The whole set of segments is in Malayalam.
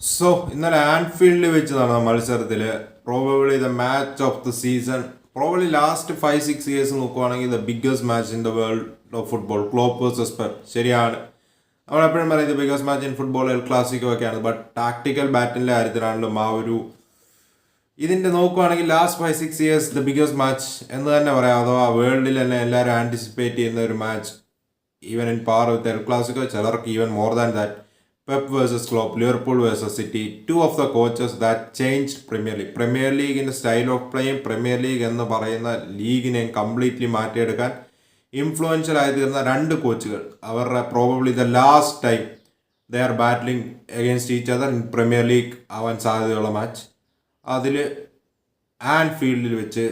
സോ ഇന്നലെ ആൻഫീൽഡിൽ വെച്ച് നടന്ന മത്സരത്തിൽ probably the match of the season probably last five six years നോക്കുവാണെങ്കിൽ the biggest match in the world of football Klopp versus ശരിയാണ്. നമ്മളെപ്പോഴും പറയുന്നത് biggest match in football El Clasico ഒക്കെയാണ്. ബട്ട് ടാക്ടിക്കൽ ബാറ്റിന്റെ കാര്യത്തിലാണെങ്കിലും ആ ഒരു ഇതിന്റെ നോക്കുവാണെങ്കിൽ last five six years the biggest match എന്ന് തന്നെ പറയാം. അഥവാ വേൾഡിൽ തന്നെ എല്ലാവരും ആന്റിസിപ്പേറ്റ് ചെയ്യുന്ന ഒരു match even in par with El Clasico ചിലർക്ക് even more than that Pep versus Klopp Liverpool versus City two of the coaches that change Premier League Premier ലീഗിന്റെ സ്റ്റൈൽ ഓഫ് പ്ലേയും പ്രീമിയർ ലീഗ് എന്ന് പറയുന്ന ലീഗിനെ കംപ്ലീറ്റ്ലി മാറ്റിയെടുക്കാൻ ഇൻഫ്ലുവൻഷ്യൽ ആയി രണ്ട് കോച്ചുകൾ അവരുടെ probably the last time they are battling against each other in Premier League ആവാൻ സാധ്യതയുള്ള മാച്ച് അതിൽ ആൻഫീൽഡിൽ വെച്ച്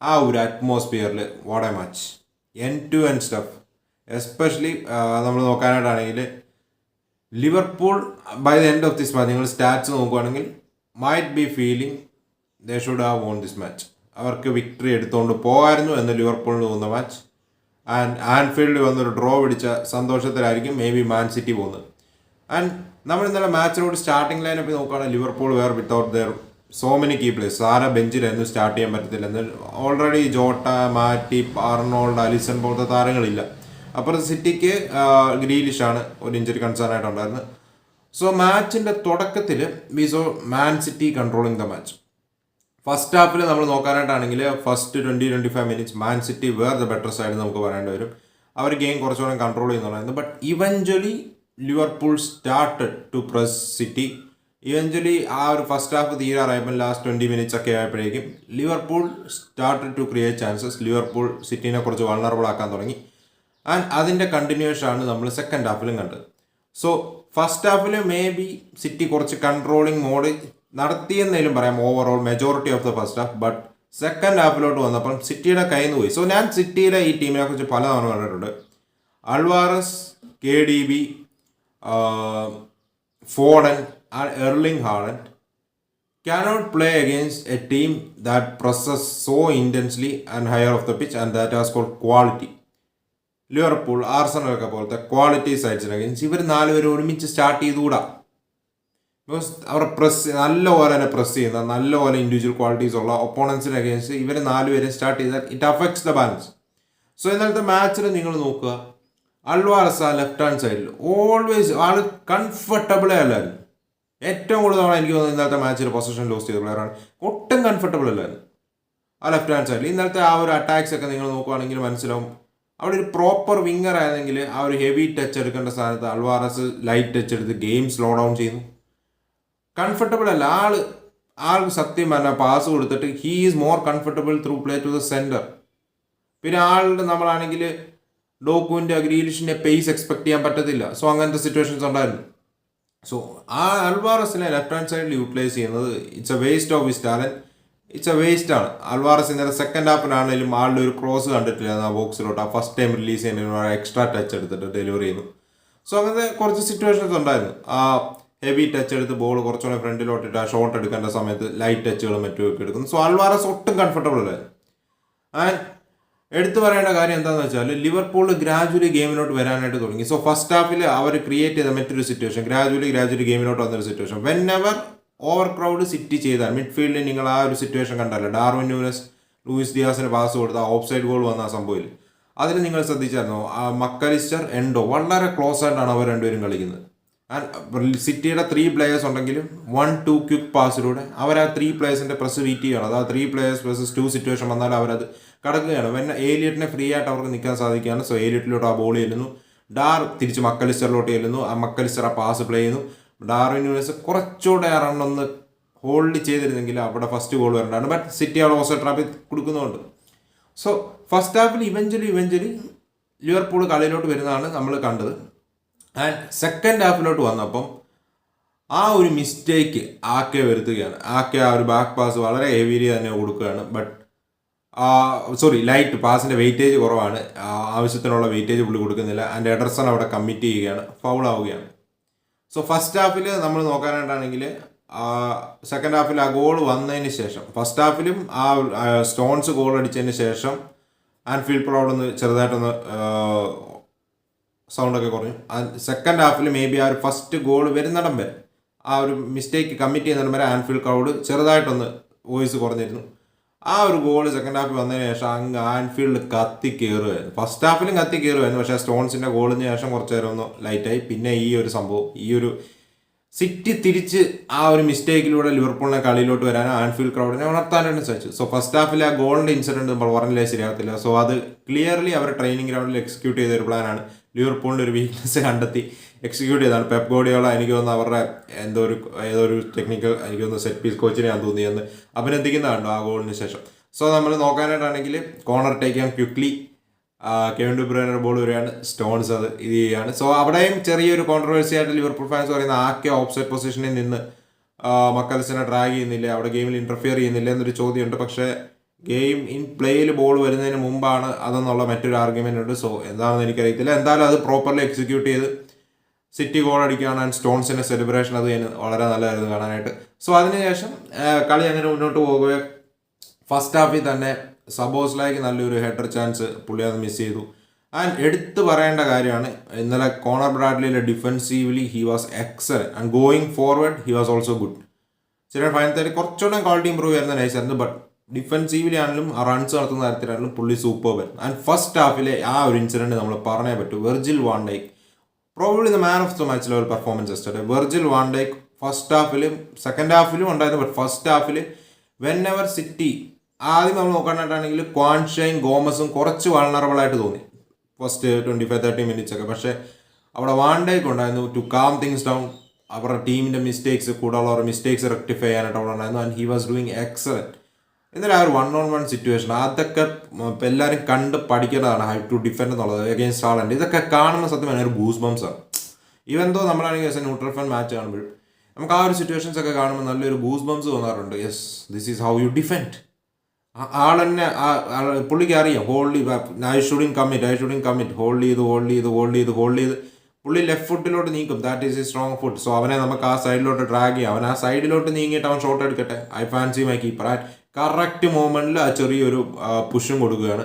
ആ ഒരു അറ്റ്മോസ്ഫിയറിൽ what a match end to end stuff especially നമ്മൾ നോക്കാനായിട്ടാണെങ്കിൽ Liverpool by the end of this match നിങ്ങൾ സ്റ്റാറ്റ്സ് നോക്കുകയാണെങ്കിൽ might be feeling they should have won this match അവർക്ക് വിക്ടറി എടുത്തുകൊണ്ട് പോകായിരുന്നു എന്ന് ലിവർപൂളിന് തോന്നുന്ന മാച്ച് ആൻഡ് ആൻഫീൽഡിൽ വന്നൊരു ഡ്രോ പിടിച്ച സന്തോഷത്തിലായിരിക്കും മേ ബി മാൻ സിറ്റി പോകുന്നത്. ആൻഡ് നമ്മൾ ഇന്നലെ മാച്ചിലോട് സ്റ്റാർട്ടിംഗ് ലൈനപ്പ് നോക്കുകയാണെങ്കിൽ Liverpool were without their so many key players സാര ബെഞ്ചിലായിരുന്നു സ്റ്റാർട്ട് ചെയ്യാൻ പറ്റത്തില്ല already Jota Matip Arnold Alisson പോലത്തെ താരങ്ങളില്ല. അപ്പുറത്ത് സിറ്റിക്ക് ഗ്രീലിഷ് ആണ് ഒരു ഇഞ്ചറി കൺസേൺ ആയിട്ടുണ്ടായിരുന്നത്. സോ മാച്ചിന്റെ തുടക്കത്തിൽ we saw Man City controlling the match first ഹാഫിൽ നമ്മൾ നോക്കാനായിട്ടാണെങ്കിൽ first twenty twenty five minutes Man City were the better side നമുക്ക് പറയേണ്ടി വരും. അവർ ഗെയിം കുറച്ചുകൂടെ കൺട്രോൾ ചെയ്യുന്നുണ്ടായിരുന്നു. But eventually Liverpool started to press City eventually ആ ഒരു ഫസ്റ്റ് ഹാഫ് തീരാറായപ്പോൾ ലാസ്റ്റ് ട്വന്റി മിനിറ്റ്സ് ഒക്കെ ആയപ്പോഴേക്കും Liverpool started to create chances Liverpool സിറ്റീനെ കുറച്ച് വൾണറബിൾ ആക്കാൻ തുടങ്ങി. ആൻഡ് അതിന്റെ കണ്ടിന്യൂഷൻ ആണ് നമ്മൾ സെക്കൻഡ് ഹാഫിലും കണ്ടത്. സോ ഫസ്റ്റ് ഹാഫിൽ മേ ബി സിറ്റി കുറച്ച് കൺട്രോളിങ് മോഡ് നടത്തിയെന്നേലും പറയാം overall majority of the first half but second ഹാഫിലോട്ട് വന്നപ്പം സിറ്റിയുടെ കയ്യിൽ നിന്ന് പോയി. സോ ഞാൻ സിറ്റിയുടെ ഈ ടീമിനെ കുറിച്ച് പലതവണ കണ്ടിട്ടുണ്ട് Alvarez K D B Foden Erling Haaland cannot play against a team that presses so intensely and higher of the pitch and that has called quality. Liverpool ആർസണലൊക്കെ പോലത്തെ ക്വാളിറ്റി സൈഡ്സിന് അഗേൻസ്റ്റ് ഇവർ നാലുപേരും ഒരുമിച്ച് സ്റ്റാർട്ട് ചെയ്തുകൂടാ. ബിക്കോസ് അവർ പ്രസ് നല്ലപോലെ തന്നെ പ്രസ് ചെയ്യുന്ന നല്ല നല്ലപോലെ ഇൻഡിവിജ്വൽ ക്വാളിറ്റീസ് ഉള്ള ഒപ്പോണൻസിന് അഗേൻസ്റ്റ് ഇവർ നാലുപേരെ സ്റ്റാർട്ട് ചെയ്താൽ it affects the balance so ഇന്നലത്തെ മാച്ചിൽ നിങ്ങൾ നോക്കുക. അൽവാർസ ലെഫ്റ്റ് ഹാൻഡ് സൈഡിൽ ഓൾവേസ് ആൾ കംഫർട്ടബിളേ അല്ലായിരുന്നു ഏറ്റവും കൂടുതൽ തവണ എനിക്ക് തോന്നുന്നത് ഇന്നലത്തെ മാച്ചിൽ പൊസിഷൻ ലോസ് ചെയ്ത പ്ലെയറാണ് ഒട്ടും കംഫർട്ടബിൾ അല്ലായിരുന്നു. ആ ലെഫ്റ്റ് ഹാൻഡ് സൈഡിൽ ഇന്നലത്തെ ആ ഒരു അറ്റാക്സ് ഒക്കെ നിങ്ങൾ നോക്കുകയാണെങ്കിൽ മനസ്സിലാവും. അവിടെ ഒരു പ്രോപ്പർ വിങ്ങർ ആയിരുന്നെങ്കിൽ ആ ഒരു ഹെവി ടച്ച് എടുക്കേണ്ട സ്ഥാനത്ത് അൾവാറസ് ലൈറ്റ് ടച്ച് എടുത്ത് ഗെയിം സ്ലോ ഡൗൺ ചെയ്യുന്നു. കംഫർട്ടബിൾ അല്ല. ആൾ ആൾക്ക് സത്യം പറഞ്ഞ പാസ് കൊടുത്തിട്ട് he is more comfortable through play to the centre പിന്നെ ആളുടെ നമ്മളാണെങ്കിൽ ഡോക്കുവിന്റെ ഗ്രീലിഷിന്റെ പേസ് എക്സ്പെക്ട് ചെയ്യാൻ പറ്റത്തില്ല. സോ അങ്ങനത്തെ സിറ്റുവേഷൻസ് ഉണ്ടായിരുന്നു. സോ ആ അൽവാറസിനെ ലെഫ്റ്റ് ഹാൻഡ് സൈഡിൽ യൂട്ടിലൈസ് ചെയ്യുന്നത് it's a waste of his talent it's a waste ആണ്. അൽവാറസ് ഇന്നലെ സെക്കൻഡ് ഹാഫിനാണെങ്കിലും ആളുടെ ഒരു ക്രോസ് കണ്ടിട്ടില്ല ആ ബോക്സിലോട്ട് ആ ഫസ്റ്റ് ടൈം റിലീസ് ചെയ്യുന്നതിന് എക്സ്ട്രാ ടച്ച് എടുത്തിട്ട് ഡെലിവറി ചെയ്യുന്നു. സോ അങ്ങനത്തെ കുറച്ച് സിറ്റുവേഷൻസ് ഉണ്ടായിരുന്നു. ആ ഹെവി ടച്ച് എടുത്ത് ബോൾ കുറച്ചുകൂടെ ഫ്രണ്ടിലോട്ടിട്ട് ആ ഷോട്ട് എടുക്കേണ്ട സമയത്ത് ലൈറ്റ് ടച്ചുകളും മറ്റും ഒക്കെ എടുക്കുന്നു. സോ അൽവാറസ് ഒട്ടും കംഫർട്ടബിൾ അല്ലായിരുന്നു ആൻഡ് എടുത്തു പറയേണ്ട കാര്യം എന്താണെന്ന് വെച്ചാൽ ലിവർപൂൾ ഗ്രാജുവലി ഗെയിമിലോട്ട് വരാനായിട്ട് തുടങ്ങി. സോ ഫസ്റ്റ് ഹാഫിൽ അവർ ക്രിയേറ്റ് ചെയ്ത മറ്റൊരു സിറ്റുവേഷൻ ഗ്രാജുവലി ഗ്രാജുവലി ഗെയിമിലോട്ട് വന്നൊരു situation whenever overcrowd City ചെയ്താൽ മിഡ്ഫീൽഡിൽ നിങ്ങൾ ആ ഒരു സിറ്റുവേഷൻ കണ്ടല്ലോ ഡാർവിൻ ന്യൂനസ് ലൂയിസ് ദിയാസിന് പാസ് കൊടുത്ത ഓഫ് സൈഡ് ഗോൾ വന്ന ആ സംഭവത്തിൽ അതിൽ നിങ്ങൾ ശ്രദ്ധിച്ചായിരുന്നു? ആ മക്കലിസ്റ്റർ എൻഡോ വളരെ ക്ലോസ് ആയിട്ടാണ് അവർ രണ്ടുപേരും കളിക്കുന്നത്. ആൻഡ് സിറ്റിയുടെ ത്രീ പ്ലേയേഴ്സ് ഉണ്ടെങ്കിലും വൺ ടു ക്വിക്ക് പാസിലൂടെ അവർ ആ ത്രീ പ്ലേയേഴ്സിന്റെ പ്രസ് വീറ്റ് ചെയ്യണം. അതാ three players versus two situation വന്നാൽ അവരത് കടക്കുകയാണ്. വെൻ ഏലിയറ്റിനെ ഫ്രീ ആയിട്ട് അവർക്ക് നിൽക്കാൻ സാധിക്കുകയാണ്. സോ ഏലിയറ്റിലോട്ട് ആ ബോൾ ചെല്ലുന്നു. ഡാർ തിരിച്ച് മക്കലിസ്റ്ററിലോട്ട് ചെല്ലുന്നു. ആ മക്കലിസ്റ്റർ ആ പാസ് പ്ലേ ചെയ്യുന്നു. ഡാർവിൻ യൂണിവേഴ്സ് കുറച്ചുകൂടെ ആ ഒന്ന് ഹോൾഡ് ചെയ്തിരുന്നെങ്കിൽ അവിടെ ഫസ്റ്റ് ഗോൾ വരേണ്ടതാണ്. ബട്ട് സിറ്റി അവിടെ ഓസോ ട്രാപ്പി കൊടുക്കുന്നുണ്ട് സോ ഫസ്റ്റ് ഹാഫിൽ ഇവഞ്ച്വലി ഇവഞ്ച്വലി ലിവർപൂൾ കളിയിലോട്ട് വരുന്നതാണ് നമ്മൾ കണ്ടത്. ആൻഡ് സെക്കൻഡ് ഹാഫിലോട്ട് വന്നപ്പം ആ ഒരു മിസ്റ്റേക്ക് ആക്കെ വരുത്തുകയാണ്. ആക്കെ ആ ഒരു ബാക്ക് പാസ് വളരെ ഹെവിലി തന്നെ കൊടുക്കുകയാണ്. ബട്ട് സോറി ലൈറ്റ് പാസിന്റെ വെയിറ്റേജ് കുറവാണ്. ആവശ്യത്തിനുള്ള വെയിറ്റേജ് പുള്ളി കൊടുക്കുന്നില്ല. ആൻഡ് എഡർസൺ അവിടെ കമ്മിറ്റ് ചെയ്യുകയാണ്. ഫൗൾ ആവുകയാണ്. സോ ഫസ്റ്റ് ഹാഫിൽ നമ്മൾ നോക്കാനായിട്ടാണെങ്കിൽ സെക്കൻഡ് ഹാഫിൽ ആ ഗോൾ വന്നതിന് ശേഷം ഫസ്റ്റ് ഹാഫിലും ആ സ്റ്റോൺസ് ഗോൾ അടിച്ചതിന് ശേഷം ആൻഫീൽഡ് പ്രൗഡൊന്ന് ചെറുതായിട്ടൊന്ന് സൗണ്ടൊക്കെ കുറഞ്ഞു. സെക്കൻഡ് ഹാഫിൽ മേ ബി ആ ഒരു ഫസ്റ്റ് ഗോൾ വരുന്നിടം വരെ ആ ഒരു മിസ്റ്റേക്ക് കമ്മിറ്റ് ചെയ്യുന്നിടം വരെ ആൻഫീൽഡ് ക്രൗഡ് ചെറുതായിട്ടൊന്ന് വോയിസ് കുറഞ്ഞിരുന്നു. ആ ഒരു ഗോൾ സെക്കൻഡ് ഹാഫിൽ വന്നതിന് ശേഷം അങ്ങ് ആൻഫീൽഡ് കത്തി കയറുമായിരുന്നു ഫസ്റ്റ് ഹാഫിലും കത്തി കയറുമായിരുന്നു പക്ഷേ സ്റ്റോൺസിന്റെ ഗോളിന് ശേഷം കുറച്ച് നേരം ഒന്ന് ലൈറ്റായി പിന്നെ ഈ ഒരു സംഭവം ഈ ഒരു സിറ്റി തിരിച്ച് ആ ഒരു മിസ്റ്റേക്കിലൂടെ ലിവർപൂളിനെ കളിയിലോട്ട് വരാൻ ആൻഫീൽഡ് ക്രൗഡിനെ ഉണർത്താനായിട്ട് സാധിച്ചു. സോ ഫസ്റ്റ് ഹാഫിൽ ആ ഗോളിന്റെ ഇൻസിഡന്റ് നമ്മൾ പറഞ്ഞില്ലേ ശരിയാകത്തില്ല. സോ അത് ക്ലിയർലി അവർ ട്രെയിനിങ് ഗ്രൗണ്ടിൽ എക്സിക്യൂട്ട് ചെയ്ത ഒരു പ്ലാനാണ് ലിവർപൂളിന്റെ ഒരു വീക്ക്നെസ് കണ്ടെത്തി. എക്സിക്യൂട്ട് ചെയ്താണ്. പെപ്പ് ഗോഡിയോള എനിക്ക് തോന്നുന്നു അവരുടെ എന്തോ ഒരു ഏതോ ഒരു ടെക്നിക്കൽ എനിക്ക് തോന്നുന്നു സെറ്റ് പീസ് കോച്ചിനെ ഞാൻ തോന്നിയെന്ന് അഭിനന്ദിക്കുന്നതാണ് ആ ഗോളിന് ശേഷം. സോ നമ്മൾ നോക്കാനായിട്ടാണെങ്കിൽ കോർണർ ടേക്ക് ചെയ്യാൻ quickly Kevin De Bruyne ball വരികയാണ്. സ്റ്റോൺസ് അത് ഇത് ചെയ്യുകയാണ്. സോ അവിടെയും ചെറിയൊരു കോൺട്രവേഴ്സി ആയിട്ട് ലിവർപൂൾ ഫാൻസ് പറയുന്ന ആക്കെ ഓപ്സൈറ്റ് പൊസിഷനിൽ നിന്ന് മക്കൽസിനെ ഡ്രാഗ് ചെയ്യുന്നില്ല അവിടെ ഗെയിമിൽ ഇന്റർഫിയർ ചെയ്യുന്നില്ല എന്നൊരു ചോദ്യമുണ്ട്. പക്ഷേ ഗെയിം ഇൻ പ്ലേയിൽ ബോൾ വരുന്നതിന് മുമ്പാണ് അതെന്നുള്ള മറ്റൊരു ആർഗ്യുമെന്റ് ഉണ്ട്. സോ എന്താണെന്ന് എനിക്കറിയത്തില്ല. എന്തായാലും അത് പ്രോപ്പർലി എക്സിക്യൂട്ട് ചെയ്ത് സിറ്റി ഗോൾ അടിക്കുകയാണ് ആൻഡ് സ്റ്റോൺസിന്റെ സെലിബ്രേഷൻ അത് വളരെ നല്ലതായിരുന്നു കാണാനായിട്ട്. സോ അതിനുശേഷം കളി അങ്ങനെ മുന്നോട്ട് പോകുകയും ഫസ്റ്റ് ഹാഫിൽ തന്നെ സബോസ്ലായിക്ക് നല്ലൊരു ഹെഡർ ചാൻസ് പുള്ളി അത് മിസ് ചെയ്തു. ആൻഡ് എടുത്തു പറയേണ്ട കാര്യമാണ് ഇന്നലെ Conor ബ്രാഡ്ലിയിലെ defensively he was excel and going forward he was also good. ചില ഫൈനൽ കുറച്ചുകൂടെ ക്വാളിറ്റി ഇമ്പ്രൂവ് ചെയ്യുന്ന നൈസായിരുന്നു ബട്ട് ഡിഫെൻസീവ്ലി ആണെങ്കിലും റൺസ് നടത്തുന്ന കാര്യത്തിലാണെങ്കിലും പുള്ളി സൂപ്പർ ആൻഡ് ഫസ്റ്റ് ഹാഫിലെ ആ ഒരു ഇൻസിഡന്റ് നമ്മൾ പറഞ്ഞേ പറ്റൂ. Virgil van Dijk probably the man of the മാച്ചിലെ ഒരു പെർഫോമൻസ് എസ്റ്റേ വെർജിൽ വാണ്ടൈക്ക് ഫസ്റ്റ് ഹാഫിലും സെക്കൻഡ് ഹാഫിലും ഉണ്ടായിരുന്നു. ബട്ട് ഫസ്റ്റ് ഹാഫിൽ വെൻ എവർ സിറ്റി ആദ്യം നമ്മൾ നോക്കാനായിട്ടാണെങ്കിൽ ക്വാൻഷയും ഗോമസും കുറച്ച് വൾണറബിൾ ആയിട്ട് തോന്നി. First twenty five thirty minutes ഒക്കെ. പക്ഷേ അവിടെ വാണ്ടേക്ക് ഉണ്ടായിരുന്നു ടു കാം തിങ്സ് ഡൗൺ അവരുടെ ടീമിന്റെ മിസ്റ്റേക്സ് കൂടാതെ അവരുടെ മിസ്റ്റേക്സ് റെക്ടിഫൈ ചെയ്യാനായിട്ട് അവിടെ ഉണ്ടായിരുന്നു. And he was doing excellent എന്നാലും ആ ഒരു വൺ ഓൺ വൺ സിറ്റുവേഷൻ അതൊക്കെ ഇപ്പം എല്ലാവരും കണ്ട് പഠിക്കേണ്ടതാണ് ഹൈ ടു ഡിഫെൻഡ് എന്നുള്ളത് അഗേൻസ്റ്റ് ആളുണ്ട് ഇതൊക്കെ കാണുന്ന സത്യം ഒരു ഗൂസ് ബംസ് ആണ്. ഈവൻ ദോ നമ്മളാണെങ്കിൽ as a neutral fun match കാണുമ്പോഴും നമുക്ക് ആ ഒരു സിറ്റുവേഷൻസ് ഒക്കെ കാണുമ്പോൾ നല്ലൊരു ഗൂസ് ബംസ് തോന്നാറുണ്ട് yes this is how you defend ആൾ തന്നെ പുള്ളിക്ക് അറിയാം hold I shouldn't commit I shouldn't commit hold ചെയ്ത് ഹോൾഡ് ചെയ്ത് ഹോൾഡ് ചെയ്ത് ഹോൾഡ് ചെയ്ത്. പുള്ളി ലെഫ്റ്റ് ഫുട്ടിലോട്ട് നീക്കും. That is a strong foot so അവനെ നമുക്ക് ആ സൈഡിലോട്ട് ഡ്രാഗ് ചെയ്യാം. അവൻ ആ സൈഡിലോട്ട് നീങ്ങിയിട്ട് അവൻ ഷോട്ട് എടുക്കട്ടെ. I fancy my keeper and correct മൂവ്മെന്റിൽ ആ ചെറിയൊരു പുഷും കൊടുക്കുകയാണ്.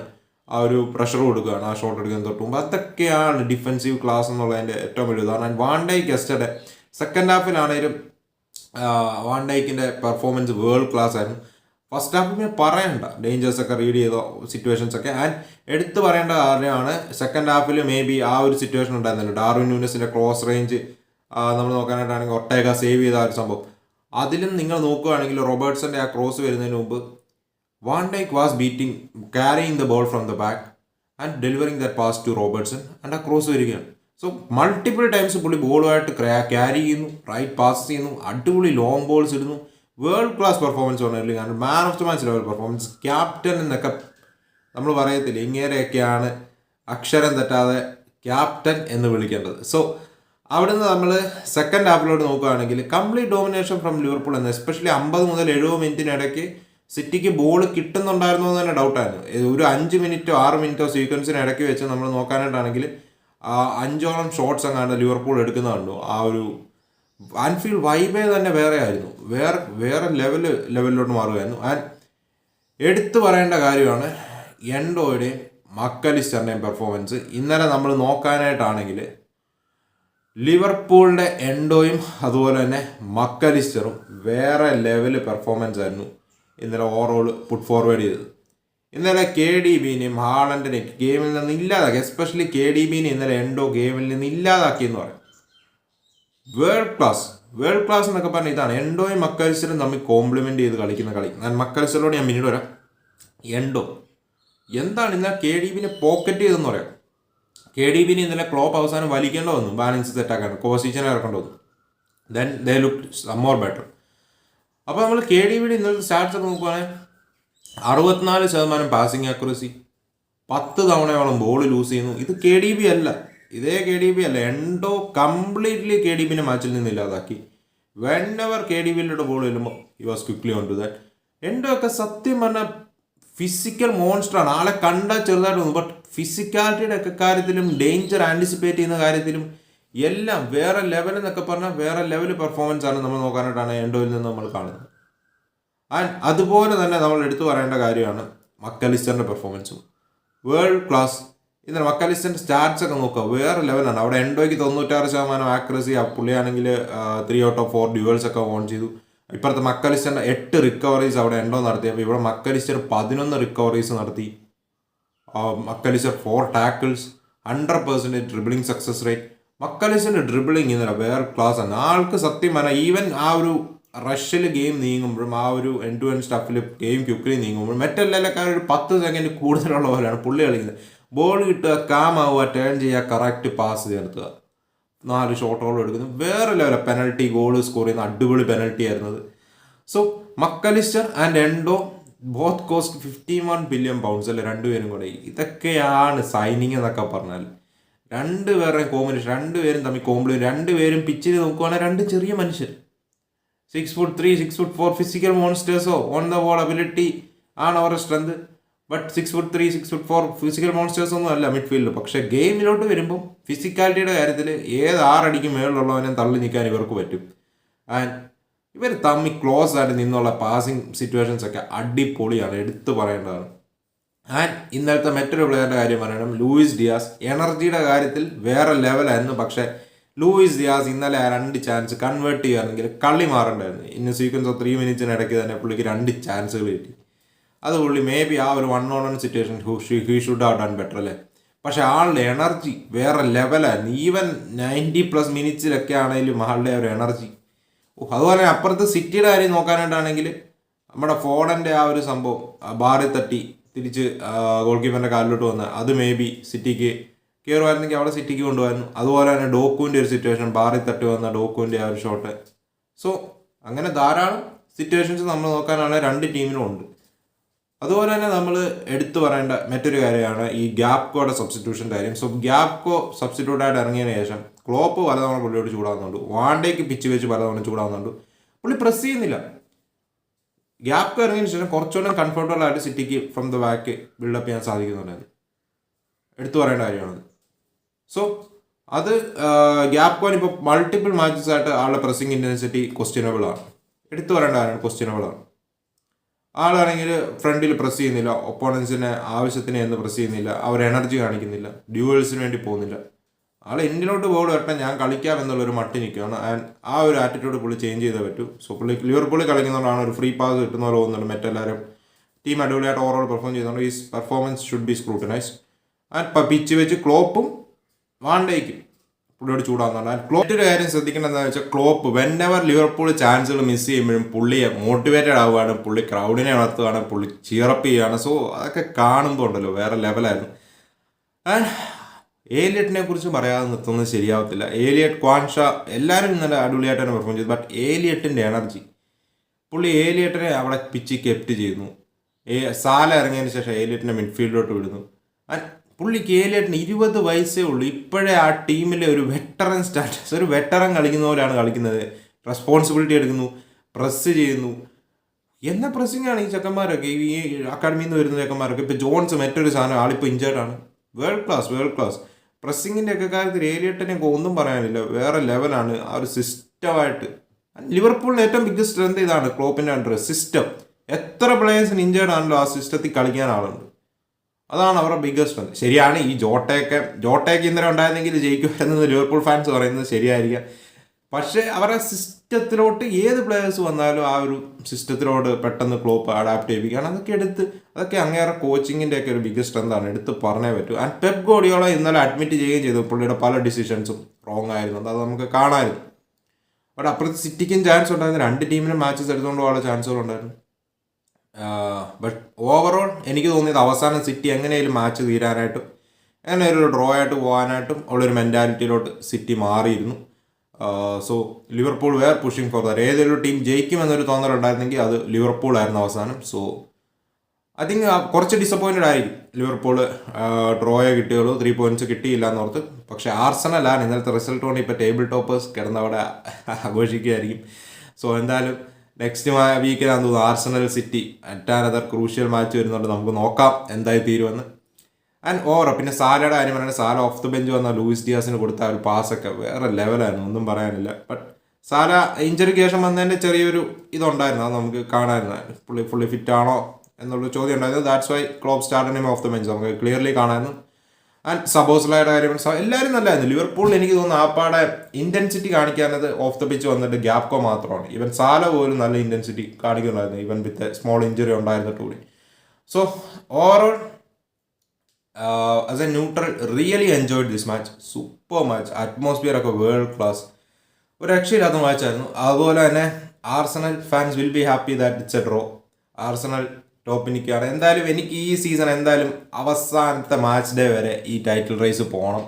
ആ ഒരു പ്രഷർ കൊടുക്കുകയാണ് ആ ഷോട്ട് എടുക്കാൻ തൊട്ട് മുമ്പ്. അതൊക്കെയാണ് ഡിഫെൻസീവ് ക്ലാസ് എന്നുള്ളതിന്റെ ഏറ്റവും വലിയ ഉദാഹരണം. വാണ്ടൈക്ക് എസ്റ്റഡെ സെക്കൻഡ് ഹാഫിലാണേലും വാണ്ടൈക്കിന്റെ പെർഫോമൻസ് വേൾഡ് ക്ലാസ് ആയിരുന്നു. ഫസ്റ്റ് ഹാഫ് പിന്നെ പറയണ്ട. ഡേഞ്ചേഴ്സ് ഒക്കെ റീഡ് ചെയ്ത സിറ്റുവേഷൻസ് ഒക്കെ. ആൻഡ് എടുത്തു പറയേണ്ട കാര്യമാണ് സെക്കൻഡ് ഹാഫിൽ മേ ബി ആ ഒരു സിറ്റുവേഷൻ ഉണ്ടായിരുന്നില്ല. ഡാർവിൻ ന്യൂനസിന്റെ ക്രോസ് റേഞ്ച് നമ്മൾ നോക്കാനായിട്ടാണെങ്കിൽ ഒട്ടേക സേവ് ചെയ്ത ഒരു സംഭവം. അതിലും നിങ്ങൾ നോക്കുകയാണെങ്കിൽ റോബർട്ട്സന്റെ ആ ക്രോസ് വരുന്നതിന് മുമ്പ് van Dijk was beating carrying the ball from the back and delivering the pass to Robertson and ആ ക്രോസ് വരികയാണ്. സോ മൾട്ടിപ്പിൾ ടൈംസ് പുള്ളി ബോളുമായിട്ട് ക്യാരി ചെയ്യുന്നു റൈറ്റ് പാസ് ചെയ്യുന്നു അടിപൊളി ലോങ് ബോൾസ് ഇടുന്നു വേൾഡ് ക്ലാസ് പെർഫോമൻസ് പറഞ്ഞില്ല കാരണം man of the match level performance captain എന്നൊക്കെ നമ്മൾ പറയത്തില്ല ഇങ്ങനെയൊക്കെയാണ് അക്ഷരം തെറ്റാതെ ക്യാപ്റ്റൻ എന്ന് വിളിക്കേണ്ടത്. സോ അവിടുന്ന് നമ്മൾ സെക്കൻഡ് ഹാഫിലോട്ട് നോക്കുകയാണെങ്കിൽ കംപ്ലീറ്റ് ഡോമിനേഷൻ ഫ്രം ലിവർപൂൾ എന്ന് എസ്പെഷ്യലി അമ്പത് മുതൽ എഴുപത് മിനിറ്റിനിടയ്ക്ക് സിറ്റിക്ക് ബോൾ കിട്ടുന്നുണ്ടായിരുന്നു എന്ന് തന്നെ ഡൗട്ടായിരുന്നു ഒരു അഞ്ച് മിനിറ്റോ ആറ് മിനിറ്റോ സീക്വൻസിന് ഇടയ്ക്ക് വെച്ച് നമ്മൾ നോക്കാനായിട്ടാണെങ്കിൽ അഞ്ചോളം ഷോട്ട്സ് അങ്ങാണ്ട് ലിവർപൂൾ എടുക്കുന്ന കണ്ടു. ആ ഒരു ആൻഫീൽഡ് വൈബേ തന്നെ വേറെ ആയിരുന്നു. വേറെ വേറെ ലെവൽ ലെവലിലോട്ട് മാറുകയായിരുന്നു. ആൻഡ് എടുത്തു പറയേണ്ട കാര്യമാണ് എൻഡോയുടെയും മക്കലിസ്റ്ററിന്റെയും പെർഫോമൻസ് ഇന്നലെ നമ്മൾ നോക്കാനായിട്ടാണെങ്കിൽ ലിവർപൂളിന്റെ എൻഡോയും അതുപോലെ തന്നെ മക്കലിസ്റ്ററും വേറെ ലെവൽ പെർഫോമൻസ് ആയിരുന്നു ഇന്നലെ ഓവറോൾ പുട്ട് ഫോർവേഡ് ചെയ്തത്. ഇന്നലെ കെ ഡി ബിനെയും ഹാളൻഡിനെയും ഗെയിമിൽ നിന്ന് ഇല്ലാതാക്കി എസ്പെഷ്യലി കെ ഡി ബിനെ ഇന്നലെ എൻഡോ ഗെയിമിൽ നിന്ന് ഇല്ലാതാക്കി എന്ന് പറയും. വേൾഡ് ക്ലാസ് വേൾഡ് ക്ലാസ് എന്നൊക്കെ പറഞ്ഞാൽ ഇതാണ്. എൻഡോയും മക്കൽസറും തമ്മിൽ കോംപ്ലിമെന്റ് ചെയ്ത് കളിക്കുന്ന കളി. ഞാൻ മക്കൽസറോട് ഞാൻ പിന്നീട് വരാം. എൻഡോ. എന്താണ് ഇന്നലെ കെ ഡി ബിനെ പോക്കറ്റ് ചെയ്തെന്ന് പറയാം. കെ ഡി ബിന് ഇന്നലെ ക്ലോപ്പ് അവസാനം വലിക്കേണ്ട വന്നു ബാലൻസ് സെറ്റാക്കാൻ കോസിച്ചനെ ഇറക്കേണ്ടി വന്നു then they look more better അപ്പോൾ നമ്മൾ കെ ഡി ബിയുടെ ഇന്നലത്തെ സ്റ്റാറ്റ്സ് ഒക്കെ നോക്കുവാണെങ്കിൽ അറുപത്തിനാല് ശതമാനം പാസിംഗ് ആക്യുറസി പത്ത് തവണയോളം ബോൾ ലൂസ് ചെയ്യുന്നു. ഇത് കെ ഡി ബി അല്ല. ഇതേ കെ ഡി ബി അല്ല. എൻഡോ കംപ്ലീറ്റ്ലി കെ ഡി ബിനെ മാച്ചിൽ നിന്ന് ഇല്ലാതാക്കി. വെൻ എവർ കെ ഡി ബിയിലൂടെ ബോൾ വരുമ്പോൾ he was quickly on to that Endo ഒക്കെ സത്യം പറഞ്ഞാൽ ഫിസിക്കൽ മോൺസ്റ്റർ ആണ്. ആളെ കണ്ടാൽ ചെറുതായിട്ട് തോന്നുന്നു ബട്ട് ഫിസിക്കാലിറ്റിയുടെ ഒക്കെ കാര്യത്തിലും ഡേഞ്ചർ ആന്റിസിപ്പേറ്റ് ചെയ്യുന്ന കാര്യത്തിലും എല്ലാം വേറെ ലെവൽ എന്നൊക്കെ പറഞ്ഞാൽ വേറെ ലെവൽ പെർഫോമൻസ് ആണ് നമ്മൾ നോക്കാനായിട്ടാണ് എൻഡോയിൽ നിന്ന് നമ്മൾ കാണുന്നത്. ആൻഡ് അതുപോലെ തന്നെ നമ്മൾ എടുത്തു പറയേണ്ട കാര്യമാണ് മക്കലിസ്റ്ററിന്റെ പെർഫോമൻസും വേൾഡ് ക്ലാസ് ഇന്നലെ മക്കാലിസ്റ്റന്റെ സ്റ്റാറ്റ്സ് ഒക്കെ നോക്കുക. വേറെ ലെവലാണ് അവിടെ എൻഡോയ്ക്ക് തൊണ്ണൂറ്റാറ് ശതമാനം accuracy പുള്ളിയാണെങ്കിൽ three out of four duels ഒക്കെ ഓൺ ചെയ്തു. ഇപ്പുറത്തെ മക്കലിസ്റ്ററിന്റെ എട്ട് റിക്കവറീസ് അവിടെ എൻഡോ നടത്തി. അപ്പോൾ ഇവിടെ മക്കലിസ്റ്റർ പതിനൊന്ന് റിക്കവറീസ് നടത്തി. Mac Allister four tackles hundred percentage dribbling success rate മക്കലിസിന്റെ dribbling ഇന്നലെ വേറെ ക്ലാസ് ആണ് ആൾക്ക് സത്യം പറഞ്ഞാൽ ഈവൻ ആ ഒരു റഷ്യൽ ഗെയിം നീങ്ങുമ്പോഴും ആ ഒരു എൻ ടു എൻ സ്റ്റഫിൽ ഗെയിം ക്യുക്കിലി നീങ്ങുമ്പോഴും മറ്റെല്ലാക്കാർ ഒരു പത്ത് സെക്കൻഡ് കൂടുതലുള്ള പോലെയാണ് പുള്ളി കളിക്കുന്നത്. ബോൾ കിട്ടുക കാം ആവുക ടേൺ ചെയ്യുക കറക്റ്റ് പാസ് ചേർത്തുക നാല് ഷോട്ടുകൾ എടുക്കുന്നു. വേറെ ലെവല പെനൽറ്റി ഗോൾ സ്കോർ ചെയ്യുന്ന അടിപൊളി പെനൽറ്റി ആയിരുന്നത് so Mac Allister and Endo both cost fifty one billion pounds അല്ലേ രണ്ടുപേരും കൂടെ. ഇതൊക്കെയാണ് സൈനിങ് എന്നൊക്കെ പറഞ്ഞാൽ രണ്ടുപേരുടെ കോമ്പിനേഷൻ രണ്ടുപേരും തമ്മിൽ കോമ്പിളി രണ്ടുപേരും പിച്ചിൽ നോക്കുവാണെങ്കിൽ രണ്ട് ചെറിയ മനുഷ്യർ six foot three six foot four physical മോൺസ്റ്റേഴ്സോ on the ball ability ആണ് അവരുടെ strength but six foot three six foot four physical monsters ഒന്നും അല്ല മിഡ്ഫീൽഡ് പക്ഷേ ഗെയിമിലോട്ട് വരുമ്പോൾ ഫിസിക്കാലിറ്റിയുടെ കാര്യത്തിൽ ഏത് ആറടിക്ക് മേളിലുള്ളവനെ തള്ളി നിൽക്കാൻ ഇവർക്ക് പറ്റും. ആൻഡ് ഇവർ തമ്മിൽ ക്ലോസ് ആയിട്ട് നിന്നുള്ള പാസിംഗ് സിറ്റുവേഷൻസ് ഒക്കെ അടിപൊളിയാണ് എടുത്തു പറയേണ്ടതാണ്. ആൻഡ് ഇന്നലത്തെ മറ്റൊരു പ്ലെയറിന്റെ കാര്യം പറയണം ലൂയിസ് ഡിയാസ്. എനർജിയുടെ കാര്യത്തിൽ വേറെ ലെവലായിരുന്നു പക്ഷേ ലൂയിസ് ഡിയാസ് ഇന്നലെ ആ രണ്ട് ചാൻസ് കൺവേർട്ട് ചെയ്യുകയാണെങ്കിൽ കളി മാറണ്ടായിരുന്നു. ഇന്ന് സീക്വൻസ് ഓഫ് ത്രീ മിനിറ്റ്സിനിടയ്ക്ക് തന്നെ പുള്ളിക്ക് രണ്ട് ചാൻസുകൾ കിട്ടി. അത് പുള്ളി മേ ബി ആ ഒരു one on one situation he should have done better അല്ലേ? പക്ഷെ ആളുടെ എനർജി വേറെ ലെവലായിരുന്നു ഈവൻ നയന്റി പ്ലസ് മിനിറ്റ്സിലൊക്കെ ആണെങ്കിലും ആളുടെ ഒരു എനർജി അതുപോലെ അപ്പുറത്ത് സിറ്റിയുടെ കാര്യം നോക്കാനായിട്ടാണെങ്കിൽ നമ്മുടെ ഫോഡന്റെ ആ ഒരു സംഭവം ബാറി തട്ടി തിരിച്ച് ഗോൾ കീപ്പറിന്റെ കാലിലോട്ട് വന്ന് അത് മേ ബി സിറ്റിക്ക് കയറുമായിരുന്നെങ്കിൽ അവിടെ സിറ്റിക്ക് കൊണ്ടുപോയിരുന്നു അതുപോലെ തന്നെ ഡോക്കുവിന്റെ ഒരു സിറ്റുവേഷൻ ബാറി തട്ടി വന്ന ഡോക്കുവിന്റെ ആ ഒരു ഷോട്ട് സോ അങ്ങനെ ധാരാളം സിറ്റുവേഷൻസ് നമ്മൾ നോക്കാനാണെങ്കിൽ രണ്ട് ടീമിനും ഉണ്ട്. അതുപോലെ തന്നെ നമ്മൾ എടുത്തു പറയേണ്ട മറ്റൊരു കാര്യമാണ് ഈ ഗ്യാപ്കോയുടെ സബ്സ്റ്റിറ്റ്യൂഷൻ കാര്യം. സോ ഗ്യാപ്കോ സബ്സ്റ്റിറ്റ്യൂട്ടായിട്ട് ഇറങ്ങിയതിന് ശേഷം ക്ലോപ്പ് പലതവണ പുള്ളിയോട് ചൂടാകുന്നുണ്ട് വാണ്ടേക്ക് പിച്ച് വെച്ച് പലതവണ ചൂടാകുന്നുണ്ട് പുള്ളി പ്രസ് ചെയ്യുന്നില്ല. ഗ്യാപ്പ് ഇറങ്ങിയതിന് ശേഷം കുറച്ചുകൂടെ കംഫർട്ടബിൾ ആയിട്ട് സിറ്റിക്ക് ഫ്രം ദ ബാക്ക് ബിൽഡപ്പ് ചെയ്യാൻ സാധിക്കുന്നുണ്ടായിരുന്നു എടുത്തു പറയേണ്ട കാര്യമാണത് സോ അത് ഗ്യാപ്പ് കോൻ ഇപ്പോൾ മൾട്ടിപ്പിൾ മാച്ചസ് ആയിട്ട് ആളുടെ പ്രസിംഗ് ഇന്റൻസിറ്റി ക്വസ്റ്റ്യനബിൾ ആണ്. എടുത്തു പറയേണ്ട കാര്യമാണ് ക്വസ്റ്റ്യനബിൾ ആണ്. ആളാണെങ്കിൽ ഫ്രണ്ടിൽ പ്രസ് ചെയ്യുന്നില്ല ഒപ്പോണൻസിനെ ആവശ്യത്തിന് എന്ന് പ്രസ് ചെയ്യുന്നില്ല അവർ എനർജി കാണിക്കുന്നില്ല ഡ്യൂവൽസിന് വേണ്ടി പോകുന്നില്ല. ആൾ എന്നിലോട്ട് ബോൾ വരട്ടെ ഞാൻ കളിക്കാം എന്നുള്ളൊരു മട്ടി നിൽക്കുകയാണ്. ആൻഡ് ആ ഒരു ആറ്റിറ്റ്യൂഡ് പുള്ളി ചേഞ്ച് ചെയ്തേ പറ്റൂ. സോ പുള്ളി ലിവർപൂളിൽ കളിക്കുന്നതുകൊണ്ടാണ് ഒരു ഫ്രീ പാസ് കിട്ടുന്ന പോലെ തോന്നുന്നുണ്ട് മറ്റെല്ലാവരും. ടീം അടിപൊളിയായിട്ട് ഓവറോൾ പെർഫോം ചെയ്യുന്നുണ്ട്. His performance should be scrutinise and pitch വെച്ച് ക്ലോപ്പും വാണ്ടേക്കും പുള്ളിയോട് ചൂടാവുന്നുണ്ട് ആൻഡ് ക്ലോപ്പിന്റെ കാര്യം ശ്രദ്ധിക്കേണ്ടത് എന്താ വെച്ചാൽ ക്ലോപ്പ് വെൻ എവർ ലിവർപൂൾ ചാൻസുകൾ മിസ് ചെയ്യുമ്പോഴും പുള്ളിയെ മോട്ടിവേറ്റഡ് ആവുകയാണ് പുള്ളി ക്രൗഡിനെ ഉണർത്തുകയാണ് പുള്ളി ചിയറപ്പ് ചെയ്യുകയാണ്. സോ അതൊക്കെ കാണുമ്പോൾ ഉണ്ടല്ലോ വേറെ ലെവലായിരുന്നു ആൻഡ് ഏലിയറ്റിനെ കുറിച്ച് പറയാതെ നിർത്തുന്നത് ശരിയാവത്തില്ല. ഏലിയറ്റ് ക്വാൻഷ എല്ലാവരും നല്ല അടിപൊളിയായിട്ട് തന്നെ പെർഫോം ചെയ്തു ബട്ട് ഏലിയറ്റിന്റെ എനർജി പുള്ളി ഏലിയറ്റിനെ അവിടെ പിച്ച് കെപ്റ്റ് ചെയ്യുന്നു സാല ഇറങ്ങിയതിന് ശേഷം ഏലിയറ്റിനെ മിഡ്ഫീൽഡിലോട്ട് വിടുന്നു. ആൻഡ് പുള്ളിക്ക് ഏലിയറ്റിന് ഇരുപത് വയസ്സേ ഉള്ളൂ. ഇപ്പോഴേ ആ ടീമിലെ ഒരു വെറ്ററൻ സ്റ്റാറ്റസ് ഒരു വെറ്ററൻ കളിക്കുന്ന പോലെയാണ് കളിക്കുന്നത്. റെസ്പോൺസിബിലിറ്റി എടുക്കുന്നു പ്രസ് ചെയ്യുന്നു. എന്ന പ്രസ്സിംഗ് ആണ് ഈ ചെക്കന്മാരൊക്കെ? ഈ അക്കാഡമിയിൽ നിന്ന് വരുന്ന ചെക്കന്മാരൊക്കെ. ഇപ്പോൾ ജോൺസ് മറ്റൊരു സാധനം ആളിപ്പോൾ ആണ്. വേൾഡ് ക്ലാസ് വേൾഡ് ക്ലാസ് പ്രസ്സിങ്ങിന്റെ ഒക്കെ കാര്യത്തിൽ ഏലിയട്ടിനെ ഒന്നും പറയാനില്ല. വേറെ ലെവലാണ് ആ ഒരു സിസ്റ്റമായിട്ട് ലിവർപൂളിന്റെ ഏറ്റവും ബിഗ്ഗസ്റ്റ് സ്ട്രെങ്ത് ഇതാണ് ക്ലോപ്പിന്റെ അണ്ടർ സിസ്റ്റം എത്ര പ്ലേയേഴ്സിന് ഇഞ്ചേർഡ് ആണല്ലോ ആ സിസ്റ്റത്തിൽ കളിക്കാൻ ആളുണ്ട്. അതാണ് അവരുടെ ബിഗ്ഗസ്റ്റ് സ്ട്രെങ്ത് ശരിയാണ് ഈ ജോട്ടയൊക്കെ ജോട്ടയൊക്കെ ഇന്നലെ ഉണ്ടായിരുന്നെങ്കിൽ ജയിക്കുമായിരുന്നത് ലിവർപൂൾ ഫാൻസ് പറയുന്നത് ശരിയായിരിക്കാം. പക്ഷേ അവരുടെ സിസ്റ്റത്തിലോട്ട് ഏത് പ്ലെയേഴ്സ് വന്നാലും ആ ഒരു സിസ്റ്റത്തിലോട്ട് പെട്ടെന്ന് ക്ലോപ്പ് അഡാപ്റ്റ് ചെയ്യിപ്പിക്കുകയാണ്. അതൊക്കെ എടുത്ത് അതൊക്കെ അങ്ങേറെ കോച്ചിങ്ങിന്റെ ഒക്കെ ഒരു ബിഗ്ഗസ്റ്റ് എന്താണ് എടുത്ത് പറഞ്ഞേ പറ്റൂ. ആൻഡ് പെപ് ഗോഡിയോളെ ഇന്നലെ അഡ്മിറ്റ് ചെയ്യുകയും ചെയ്തു. പുള്ളിയുടെ പല ഡിസിഷൻസും റോങ് ആയിരുന്നു. അത് നമുക്ക് കാണാമായിരുന്നു. ബട്ട് അപ്പുറത്ത് സിറ്റിക്കും ചാൻസ് ഉണ്ടായിരുന്നു. രണ്ട് ടീമിനും മാച്ചസ് എടുത്തുകൊണ്ട് പോകാനുള്ള ചാൻസുകൾ ഉണ്ടായിരുന്നു ബട്ട് ഓവറോൾ എനിക്ക് തോന്നിയത് അവസാനം സിറ്റി എങ്ങനെയും മാച്ച് തീരാനായിട്ടും അങ്ങനെ ഒരു ഡ്രോ ആയിട്ട് പോകാനായിട്ടും ഉള്ളൊരു മെന്റാലിറ്റിയിലോട്ട് സിറ്റി മാറിയിരുന്നു. So Liverpool were pushing for that ഏതൊരു ടീം ജയിക്കുമെന്നൊരു തോന്നലുണ്ടായിരുന്നെങ്കിൽ അത് ലിവർപൂൾ ആയിരുന്നു അവസാനം. സോ ഐ തിങ്ക് കുറച്ച് ഡിസപ്പോയിന്റഡ് ആയിരിക്കും. ലിവർപൂൾ ഡ്രോയെ കിട്ടിയുള്ളൂ. ത്രീ പോയിന്റ്സ് കിട്ടിയില്ല എന്നോർത്ത് പക്ഷേ ആർസണലാണ് ഇന്നലത്തെ റിസൾട്ട് കൊണ്ട് ഇപ്പോൾ ടേബിൾ ടോപ്പേഴ്സ് കിടന്നവിടെ ആഘോഷിക്കുകയായിരിക്കും. സോ എന്തായാലും നെക്സ്റ്റ് വീക്കിനാന്ന് തോന്നുന്നു Arsenal City at another crucial match വരുന്നുണ്ട്. നമുക്ക് നോക്കാം എന്തായി തീരുമെന്ന്. ആൻഡ് ഓവർ പിന്നെ സാലയുടെ കാര്യം പറയുന്നത് സാല ഓഫ് ദ ബെഞ്ച് വന്ന ലൂയിസ് ഡിയാസിന് കൊടുത്ത ഒരു പാസ്സൊക്കെ വേറെ ലെവലായിരുന്നു ഒന്നും പറയാനില്ല. ബട്ട് സാല ഇഞ്ചറിക്ക് ശേഷം വന്നതിന്റെ ചെറിയൊരു ഇതുണ്ടായിരുന്നു. അത് നമുക്ക് കാണാമായിരുന്നു. പുള്ളി ഫുള്ളി ഫിറ്റ് ആണോ എന്നുള്ള ചോദ്യം ഉണ്ടായിരുന്നു. ദാറ്റ്സ് വൈ ക്ലോബ് സ്റ്റാർട്ടിനും ഓഫ് ദ ബെഞ്ച് നമുക്ക് ക്ലിയർലി കാണാമായിരുന്നു. ആൻഡ് സബോസ്ലായുടെ കാര്യം എല്ലാവരും നല്ലതായിരുന്നു ലിവർപൂളിൽ എനിക്ക് തോന്നുന്നു ആപ്പാടെ ഇന്റൻസിറ്റി കാണിക്കാനത് ഓഫ് ദ പിച്ച് വന്നിട്ട് ഗ്യാപ്കോ മാത്രമാണ്. ഇവൻ സാല പോലും നല്ല ഇന്റൻസിറ്റി കാണിക്കുന്നുണ്ടായിരുന്നു ഇവൻ വിത്ത് സ്മോൾ ഇഞ്ചുറി ഉണ്ടായിരുന്നിട്ട് കൂടി so overall as a neutral really enjoyed this match super match atmosphere ഒക്കെ വേൾഡ് ക്ലാസ് ഒരു രക്ഷയില്ലാത്ത മാച്ചായിരുന്നു അതുപോലെ തന്നെ Arsenal fans will be happy that it's a draw Arsenal top നിൽക്കുകയാണ് എന്തായാലും എനിക്ക് ഈ സീസൺ എന്തായാലും അവസാനത്തെ മാച്ച് ഡേ വരെ ഈ ടൈറ്റിൽ റേസ് പോകണം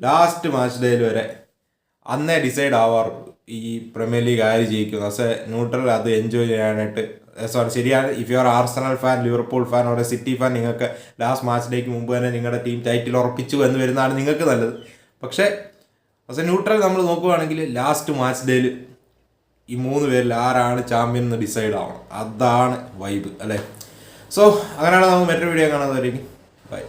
ലാസ്റ്റ് മാച്ച് ഡേയിൽ വരെ അന്നേ ഡിസൈഡ് ആവാറുള്ളൂ. ഈ പ്രീമിയർ ലീഗ് ആര് ജയിക്കും. പക്ഷേ ന്യൂട്രൽ അത് എൻജോയ് ചെയ്യാനായിട്ട്. സോറി ശരിയാണ്. If you are Arsenal fan Liverpool fan or City fan നിങ്ങൾക്ക് ലാസ്റ്റ് മാച്ച് ഡേക്ക് മുമ്പ് തന്നെ നിങ്ങളുടെ ടീം ടൈറ്റിൽ ഉറപ്പിച്ചു എന്ന് വരുന്നതാണ് നിങ്ങൾക്ക് നല്ലത്. പക്ഷേ പക്ഷേ ന്യൂട്രൽ നമ്മൾ നോക്കുകയാണെങ്കിൽ ലാസ്റ്റ് മാച്ച് ഡേയിൽ ഈ മൂന്ന് പേരിൽ ആരാണ് ചാമ്പ്യൻ എന്ന് ഡിസൈഡ് ആവണം. അതാണ് വൈബ് അല്ലേ? സോ അങ്ങനെയാണ് നമുക്ക് മറ്റൊരു വീഡിയോ കാണാതെ ബൈ